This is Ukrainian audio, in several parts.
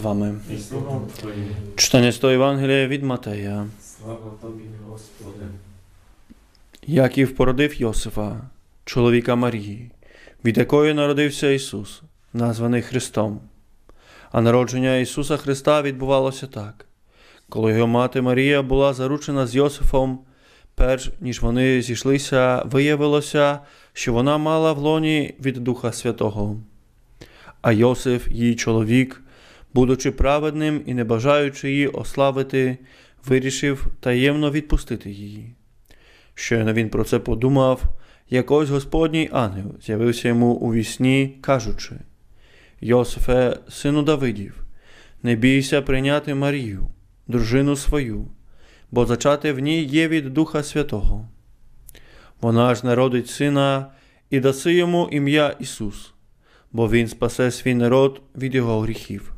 з вами. Читання з того Євангелія від Матея. Слава Тобі, Господи. Яків породив Йосифа, чоловіка Марії, від якої народився Ісус, названий Христом. А народження Ісуса Христа відбувалося так. Коли його мати Марія була заручена з Йосифом, перш ніж вони зійшлися, виявилося, що вона мала в лоні від Духа Святого. А Йосиф, її чоловік, будучи праведним і не бажаючи її ославити, вирішив таємно відпустити її. Щойно він про це подумав, як ось Господній ангел з'явився йому у вісні, кажучи: Йосифе, сину Давидів, не бійся прийняти Марію, дружину свою, бо зачати в ній є від Духа Святого. Вона ж народить сина і даси йому ім'я Ісус, бо Він спасе свій народ від його гріхів.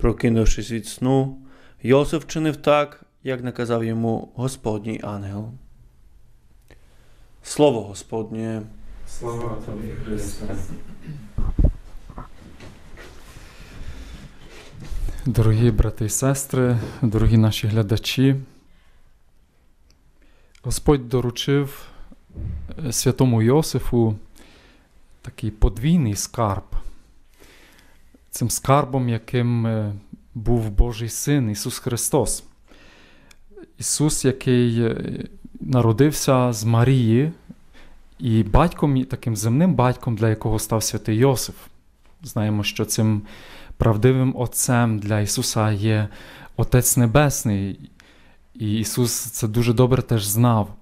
Прокинувшись від сну, Йосиф чинив так, як наказав йому Господній ангел. Слово Господнє. Слава Тобі, Христе. Дорогі брати і сестри, дорогі наші глядачі, Господь доручив е, святому Йосифу такий подвійний скарб. Цим скарбом, яким е, був Божий Син Ісус Христос. Ісус, який е, народився з Марії, і батьком, таким земним батьком, для якого став святий Йосиф. Знаємо, що цим правдивим Отцем для Ісуса є Отець Небесний, і Ісус це дуже добре теж знав.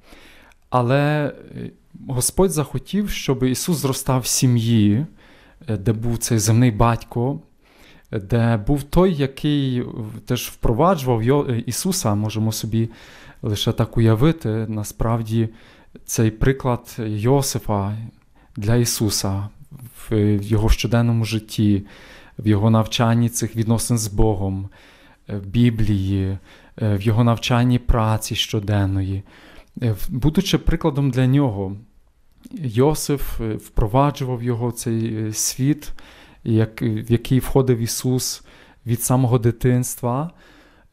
Але е, Господь захотів, щоб Ісус зростав в сім'ї, де був цей земний батько, де був той, який теж впроваджував е, Ісуса, можемо собі лише так уявити, насправді цей приклад Йосифа для Ісуса в в його щоденному житті, в його навчанні цих відносин з Богом, е, в Біблії, е, в його навчанні праці щоденної. Е, Будучи прикладом для нього, Йосиф е, впроваджував його цей е, світ, як- в який входив Ісус від самого дитинства.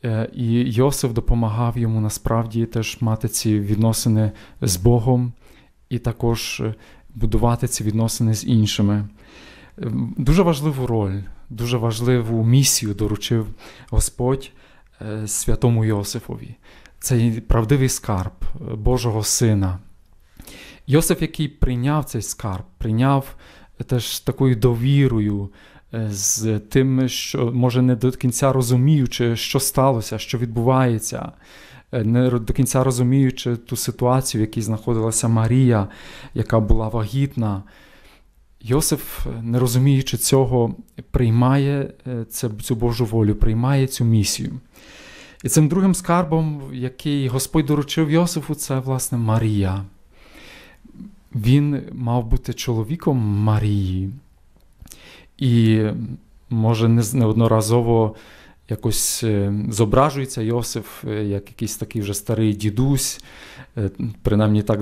Е, І Йосиф допомагав йому насправді теж мати ці відносини з Богом і також е, будувати ці відносини з іншими. Е, Дуже важливу роль, дуже важливу місію доручив Господь е, святому Йосифові. Цей правдивий скарб е, Божого Сина. Йосиф, який прийняв цей скарб, прийняв теж такою довірою, е, з тим, що може не до кінця розуміючи, що сталося, що відбувається, е, не до кінця розуміючи ту ситуацію, в якій знаходилася Марія, яка була вагітна. Йосиф, е, не розуміючи цього, приймає е, цю Божу волю, приймає цю місію. І цим другим скарбом, який Господь доручив Йосифу, це власне Марія. Він мав бути чоловіком Марії. І, може, неодноразово якось е, зображується Йосиф е, як якийсь такий вже старий дідусь, е, принаймні так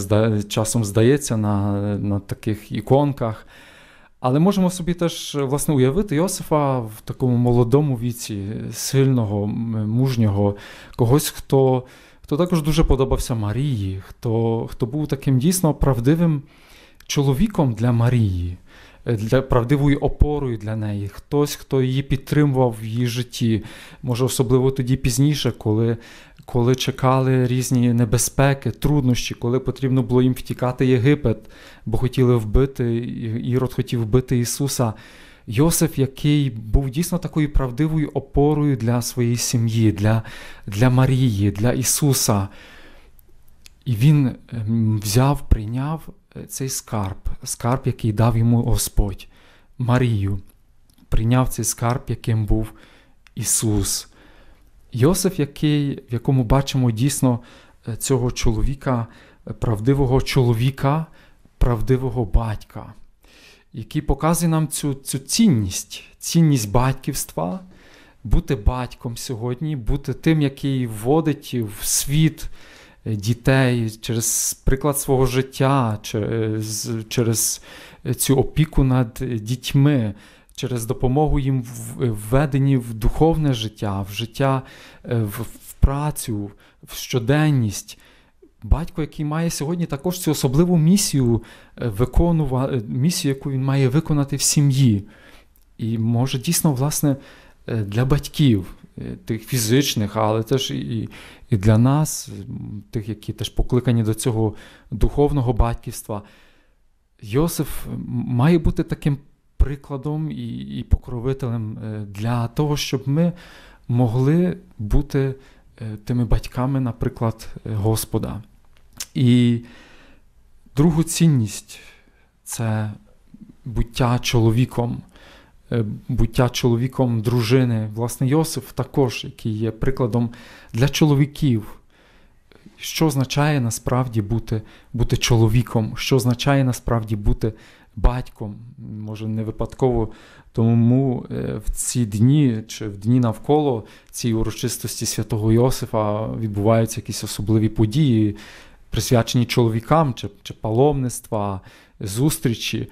часом здається на, на таких іконках. Але можемо собі теж власне уявити Йосифа в такому молодому віці, сильного, мужнього, когось, хто, хто також дуже подобався Марії, хто, хто був таким дійсно правдивим чоловіком для Марії, е, для правдивою опорою для неї, хтось, хто її підтримував в її житті. Може, особливо тоді пізніше, коли, коли чекали різні небезпеки, труднощі, коли потрібно було їм втікати Єгипет, бо хотіли вбити, Ірод хотів вбити Ісуса. Йосиф, який був дійсно такою правдивою опорою для своєї сім'ї, для, для Марії, для Ісуса. І він ем, взяв, прийняв е, цей скарб, скарб, який дав йому Господь, Марію. Прийняв цей скарб, яким був Ісус. Йосиф, який, в якому бачимо дійсно е, цього чоловіка, е, правдивого чоловіка, правдивого батька, який показує нам цю, цю цінність, цінність батьківства, бути батьком сьогодні, бути тим, який вводить в світ е, дітей через приклад свого життя, через, через цю опіку над дітьми, через допомогу їм введені в духовне життя, в життя, е, в, в працю, в щоденність. Батько, який має сьогодні також цю особливу місію виконувати, місію, яку він має виконати в сім'ї. І може дійсно, власне, е, для батьків, е, тих фізичних, але теж і, і для нас, тих, які теж покликані до цього духовного батьківства. Йосиф має бути таким прикладом і, і покровителем е, для того, щоб ми могли бути е, тими батьками, наприклад, е, Господа. І другу цінність це буття чоловіком, е, буття чоловіком дружини. Власне, Йосиф також, який є прикладом для чоловіків. Що означає насправді бути, бути чоловіком? Що означає насправді бути батьком? Може, не випадково тому е, в ці дні чи в дні навколо цієї урочистості святого Йосифа відбуваються якісь особливі події, присвячені чоловікам чи, чи паломництва, зустрічі,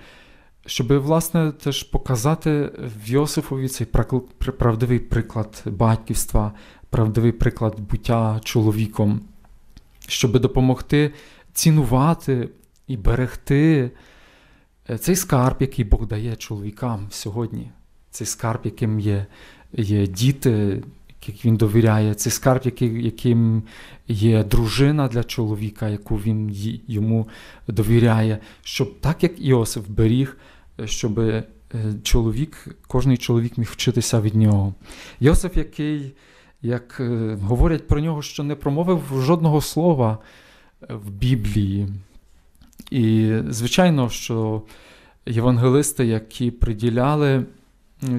щоб, власне, теж показати в Йосифові цей правдивий приклад батьківства, правдивий приклад буття чоловіком, щоб допомогти цінувати і берегти е, цей скарб, який Бог дає чоловікам сьогодні, цей скарб, яким є, є діти, яких він довіряє, цей скарб, який, яким є дружина для чоловіка, яку він йому довіряє, щоб так як Іосиф беріг, щоб е, чоловік, кожний чоловік міг вчитися від нього. Йосиф, який, як е, говорять про нього, що не промовив жодного слова е, в Біблії. І, звичайно, що євангелисти, які приділяли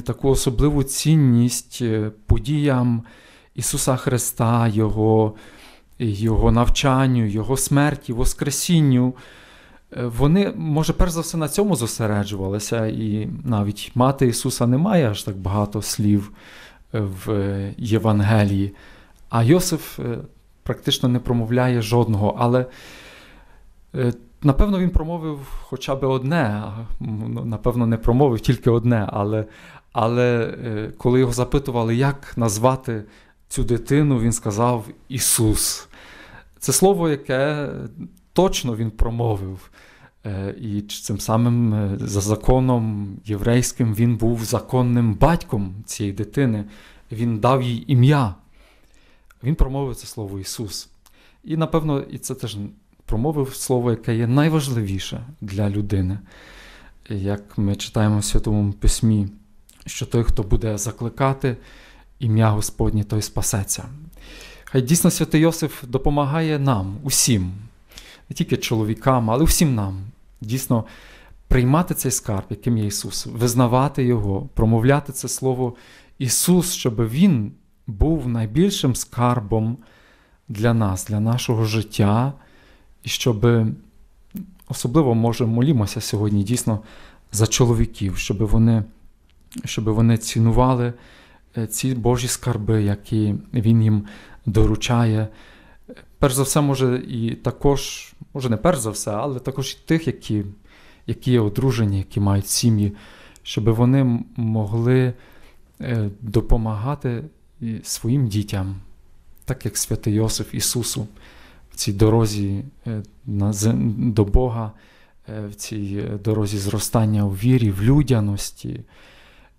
таку особливу цінність е, подіям Ісуса Христа, Його, Його навчанню, Його смерті, Воскресінню, е, вони, може, перш за все на цьому зосереджувалися, і навіть мати Ісуса не має аж так багато слів е, в е, Євангелії. А Йосиф е, практично не промовляє жодного. Але е, напевно він промовив хоча б одне, ну, напевно, не промовив тільки одне. Але, але е, коли його запитували, як назвати цю дитину, він сказав Ісус. Це слово, яке точно він промовив. Е, І цим самим е, за законом єврейським він був законним батьком цієї дитини. Він дав їй ім'я. Він промовив це слово Ісус. І, напевно, і це теж промовив слово, яке є найважливіше для людини. Як ми читаємо в Святому Письмі, що той, хто буде закликати ім'я Господнє, той спасеться. Хай дійсно святий Йосиф допомагає нам, усім, не тільки чоловікам, але всім нам, дійсно приймати цей скарб, яким є Ісус, визнавати Його, промовляти це слово Ісус, щоб Він був найбільшим скарбом для нас, для нашого життя, і щоб особливо, може, молімося сьогодні дійсно за чоловіків, щоб вони, щоб вони цінували е, ці Божі скарби, які Він їм доручає. Перш за все, може, і також, може, не перш за все, але також і тих, які, які є одружені, які мають сім'ї, щоб вони могли е, допомагати своїм дітям, так як святий Йосиф Ісусу в цій дорозі е, до Бога, е, в цій е, дорозі зростання у вірі, в людяності,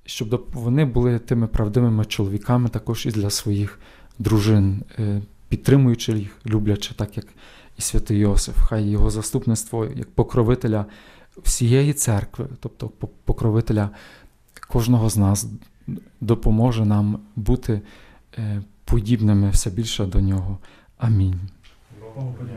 щоб вони були тими правдивими чоловіками також і для своїх дружин, е, підтримуючи їх, люблячи, так як і святий Йосиф. Хай його заступництво як покровителя всієї церкви, тобто покровителя кожного з нас, допоможе нам бути е, подібними все більше до нього. Амінь. 我不回去